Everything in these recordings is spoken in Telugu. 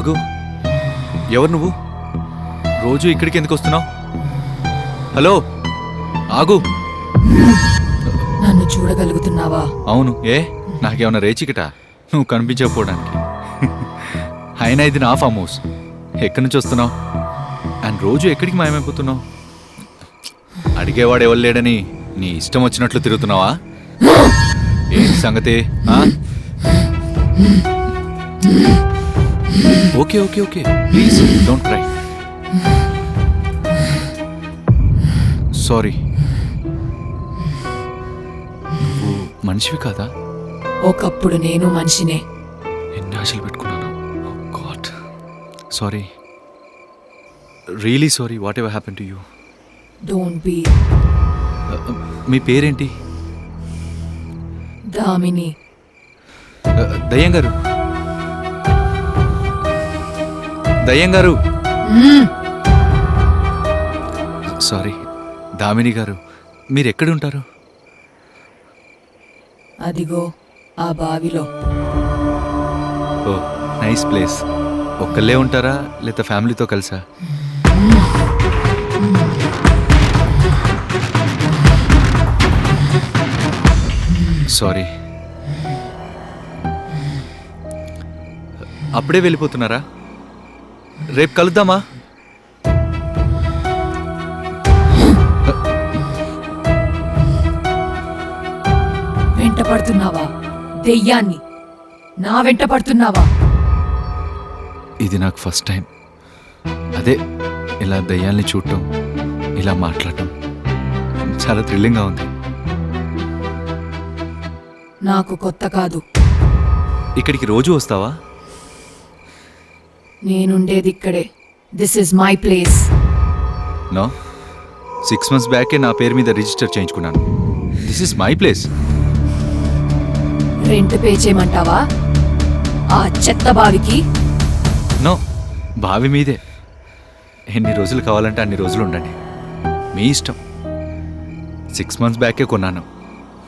ఆగు. ఎవరు నువ్వు? రోజు ఇక్కడికి ఎందుకు వస్తున్నావు? హలో ఆగు. నన్ను చూడగలుగుతున్నావా? అవును ఏ? నాకేమన్నా రేచికట? నువ్వు కనిపించకపోవడానికి. అయినా ఇది నా ఫామ్ హౌస్ ఎక్కడి నుంచి వస్తున్నావు? అండ్ రోజు ఎక్కడికి మాయమైపోతున్నావు? అడిగేవాడు ఎవరు లేడని నీ ఇష్టం వచ్చినట్లు తిరుగుతున్నావా? ఏంటి సంగతి? Okay okay okay. Please don't try sorry నువ్వు మనిషివి కాదా? ఒకప్పుడు నేను మనిషినే. ఎన్ని ఆశలు పెట్టుకున్నాను? God sorry really sorry whatever happen to you don't be మీ పేరేంటి? దామిని. Uh, దయ్యం గారు. దయ్యం గారు. సారీ దామిని గారు మీరు ఎక్కడ ఉంటారు అదిగో ఆ బావిలో. Oh nice place. ఒక్కళ్ళే ఉంటారా లేదా ఫ్యామిలీతో కలిసా? సారీ. అప్పుడే వెళ్ళిపోతున్నారా? రేపు కలుద్దామా? వెంట పడుతున్నావా? దెయ్యాన్ని. నా వెంట పడుతున్నావా? ఇది నాకు ఫస్ట్ టైం. అదే ఇలా దయ్యాల్ని చూడటం ఇలా మాట్లాడటం చాలా థ్రిల్లింగ్గా ఉంది. నాకు కొత్త కాదు. ఇక్కడికి రోజు వస్తావా? నేనుండేది ఇక్కడే. This is my place no? Six months బ్యాకే నా పేరు మీద రిజిస్టర్ చేయించుకున్నాను. This is my place rent pay చేయమంటావా? ఆ చెత్త బావికి? నో బావి మీదే. ఎన్ని రోజులు కావాలంటే అన్ని రోజులు ఉండండి. మీ ఇష్టం. సిక్స్ మంత్స్ బ్యాకే కొన్నాను.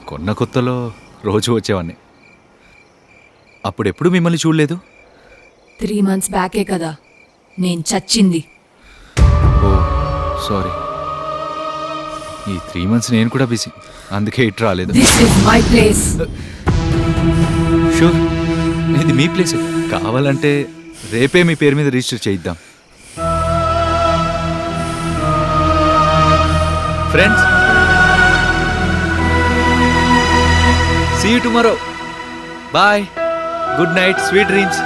కొన్న కొత్తలో రోజు వచ్చేవాడిని అప్పుడెప్పుడు మిమ్మల్ని చూడలేదు? త్రీ మంత్స్ బ్యాకే కదా. నేను చచ్చింది. Oh sorry. ఈ త్రీ మంత్స్ నేను కూడా బిజీ. అందుకే ఇటు రాలేదు. This is my place sure. ఇది మీ ప్లేస్ కావాలంటే రేపే మీ పేరు మీద register చేయిద్దాం. Friends see tomorrow bye good night sweet dreams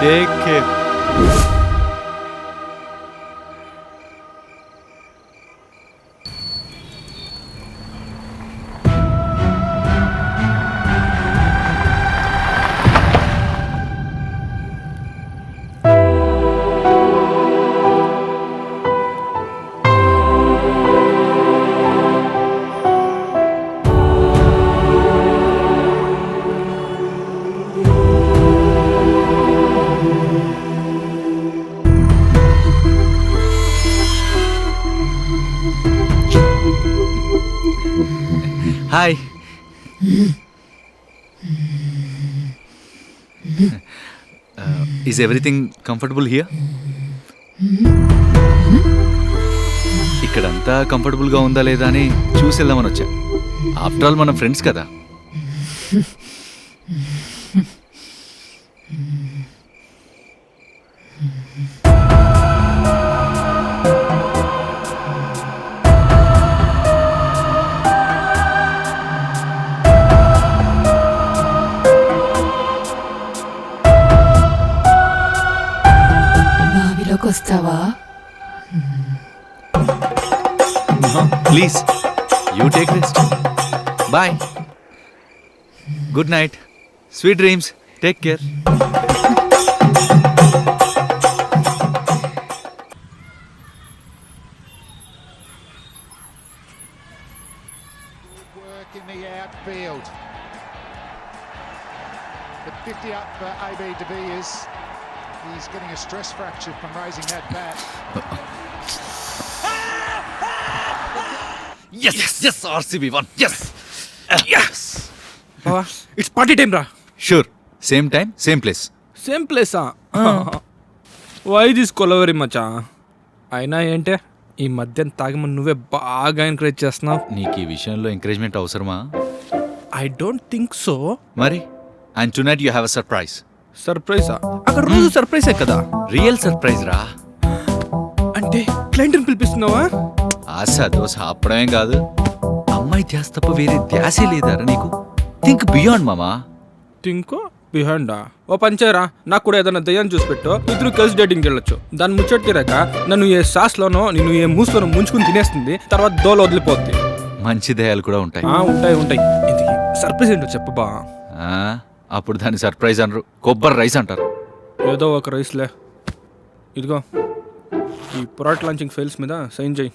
take care hi. Is everything comfortable here ఇక్కడంతా కంఫర్టబుల్గా ఉందా లేదా అని చూసి వెళ్దామని వచ్చా. ఆఫ్టర్ ఆల్ మన ఫ్రెండ్స్ కదా. వస్తావా please you take rest bye good night sweet dreams take care work in the outfield. The 50 up for AB de Villiers. He's getting a stress fracture from raising that bat. Yes yes RCB one yes yes it's party time రా. Sure same time same place same ప్లేసా why తీసుకోలేవరి మచా అయినా ఏంటే ఈ మధ్య తాగమని నువ్వే బాగా ఎంకరేజ్ చేస్తున్నావు. నీకు ఈ విషయంలో ఎంకరేజ్మెంట్ అవసరమా? ఐ డోంట్ థింక్ సో మరి and tonight you have a surprise సర్ప్రైజా? అక్కడ రోజు సర్ప్రైజే కదా? రియల్ సర్ప్రైజ్ రా. అంటే క్లయింట్ని పిలిపిస్తున్నావా? ఆశ దోశ అప్పుడేం కాదు. అమ్మాయి ధ్యాస తప్ప వేరే ధ్యాసే లేదారా నీకు? థింక్ బియాండ్ మామా. థింక్? బిహైండా ఓ పంచేరా నాకు కూడా ఏదైనా దయ్యాన్ని చూసి పెట్టు. ఇద్దరు కలిసి డేటింగ్కి వెళ్ళొచ్చు. దాన్ని ముచ్చట తీరాక నన్ను ఏ సాస్లోనో నిన్ను ఏ మూస్లోనో ముంచుకుని తినేస్తుంది. తర్వాత దోలు వదిలిపోద్ది. మంచి దయాలు కూడా ఉంటాయి. ఆ, ఉంటాయి ఉంటాయి. ఇంతకీ సర్ప్రైజ్ ఏంటో చెప్పబా ఆ, అప్పుడు దాన్ని సర్ప్రైజ్ అనరు. కొబ్బరి రైస్ అంటారు. ఏదో ఒక రైస్లే. ఇదిగో ఈ పొరాట్ లాంచింగ్ ఫెయిల్స్ మీద సైన్ చేయి.